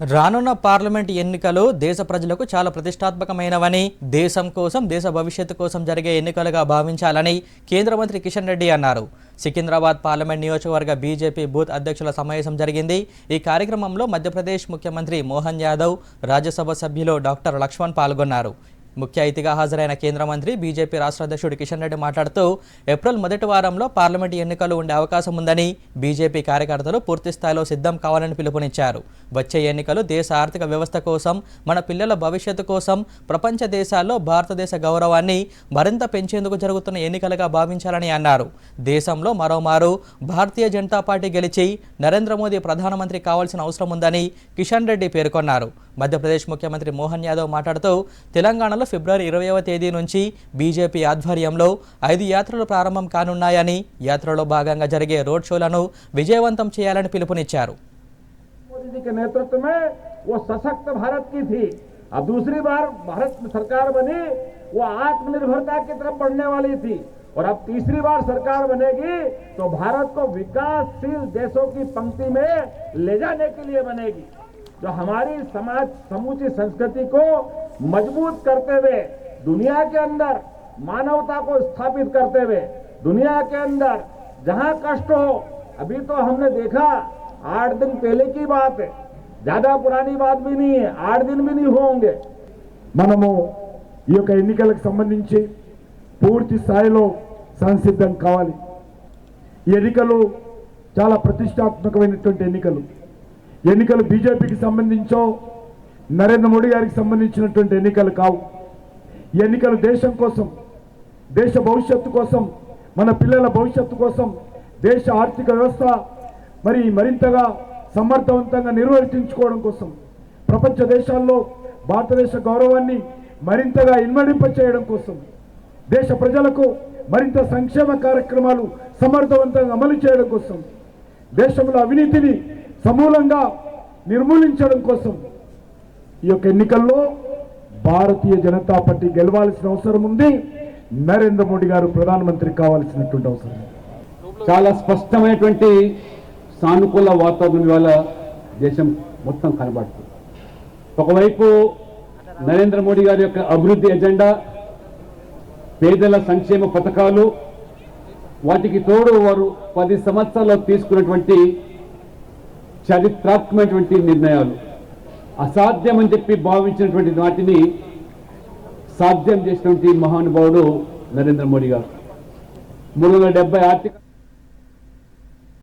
రానున్న పార్లమెంట్ ఎన్నికలు దేశ ప్రజలకు చాలా ప్రతిష్టాత్మకమైనవని దేశం కోసం దేశ భవిష్యత్తు కోసం జరిగే ఎన్నికలుగా భావించాలని కేంద్ర మంత్రి కిషన్ రెడ్డి అన్నారు. సికింద్రాబాద్ పార్లమెంట్ నియోజకవర్గ బీజేపీ బూత్ అధ్యక్షుల సమావేశం జరిగింది. ఈ కార్యక్రమంలో మధ్యప్రదేశ్ ముఖ్యమంత్రి మోహన్ యాదవ్ రాజ్యసభ సభ్యులు డాక్టర్ లక్ష్మణ్ పాల్గొన్నారు. ముఖ్య అతిథిగా హాజరైన కేంద్ర మంత్రి బీజేపీ రాష్ట్ర అధ్యక్షుడు కిషన్ రెడ్డి మాట్లాడుతూ ఏప్రిల్ మొదటి వారంలో పార్లమెంటు ఎన్నికలు ఉండే అవకాశం ఉందని బీజేపీ కార్యకర్తలు పూర్తి స్థాయిలో సిద్ధం కావాలని పిలుపునిచ్చారు. వచ్చే ఎన్నికలు దేశ ఆర్థిక వ్యవస్థ కోసం మన పిల్లల భవిష్యత్తు కోసం ప్రపంచ దేశాల్లో భారతదేశ గౌరవాన్ని మరింత పెంచేందుకు జరుగుతున్న ఎన్నికలుగా భావించాలని అన్నారు. దేశంలో మరోమారు భారతీయ జనతా పార్టీ గెలిచి నరేంద్ర మోదీ ప్రధానమంత్రి కావాల్సిన అవసరం ఉందని కిషన్ రెడ్డి పేర్కొన్నారు. మధ్యప్రదేశ్ ముఖ్యమంత్రి మోహన్ యాదవ్ మాట్లాడుతూ తెలంగాణలో ఫిబ్రవరి ఇరవైవ తేదీ నుంచి బీజేపీ ఆధ్వర్యంలో ఐదు యాత్రలు ప్రారంభం కానున్నాయని యాత్రలో భాగంగా జరిగే రోడ్ షోలను విజయవంతం చేయాలని పిలుపునిచ్చారు मोदी जी के नेतृत्व में वो सशक्त भारत की थी अब दूसरी बार भारत में सरकार बनी वो आत्मनिर्भरता की तरफ बढ़ने वाली थी और अब तीसरी बार सरकार बनेगी तो भारत को विकासशील देशों की पंक्ति में ले जाने के लिए बनेगी जो हमारी समाज समूची संस्कृति को मजबूत करते हुए दुनिया के अंदर मानवता को स्थापित करते हुए दुनिया के अंदर जहां कष्ट हो अभी तो हमने देखा आठ दिन पहले की बात है ज्यादा पुरानी बात भी नहीं है आठ दिन भी नहीं होंगे మనము ఈ యొక్క ఎన్నికలకు సంబంధించి పూర్తి స్థాయిలో సంసిద్ధం కావాలి ఈ ఎన్నికలు చాలా ప్రతిష్టాత్మకమైనటువంటి ఎన్నికలు ఎన్నికలు బీజేపీకి సంబంధించో నరేంద్ర మోడీ గారికి సంబంధించినటువంటి ఎన్నికలు కావు. ఈ ఎన్నికలు దేశం కోసం దేశ భవిష్యత్తు కోసం మన పిల్లల భవిష్యత్తు కోసం దేశ ఆర్థిక వ్యవస్థ మరి మరింతగా సమర్థవంతంగా నిర్వర్తించుకోవడం కోసం ప్రపంచ దేశాల్లో భారతదేశ గౌరవాన్ని మరింతగా ఇన్మడింప చేయడం కోసం దేశ ప్రజలకు మరింత సంక్షేమ కార్యక్రమాలు సమర్థవంతంగా అమలు చేయడం కోసం దేశంలో అవినీతిని సమూలంగా నిర్మూలించడం కోసం ఈ యొక్క ఎన్నికల్లో భారతీయ జనతా పార్టీ గెలవాల్సిన అవసరం ఉంది. నరేంద్ర మోడీ గారు ప్రధానమంత్రి కావాల్సినటువంటి అవసరం చాలా స్పష్టమైనటువంటి సానుకూల వాతావరణం ఇవాళ దేశం మొత్తం కనబడుతుంది. ఒకవైపు నరేంద్ర మోడీ గారి యొక్క అభివృద్ధి ఎజెండా పేదల సంక్షేమ పథకాలు వాటికి తోడు వారు పది సంవత్సరాల్లో తీసుకున్నటువంటి చరిత్రాత్మకమైనటువంటి నిర్ణయాలు. అసాధ్యమని చెప్పి భావించినటువంటి వాటిని సాధ్యం చేసినటువంటి మహానుభావుడు నరేంద్ర మోడీ గారు. మూడు వందల డెబ్బై ఆర్థిక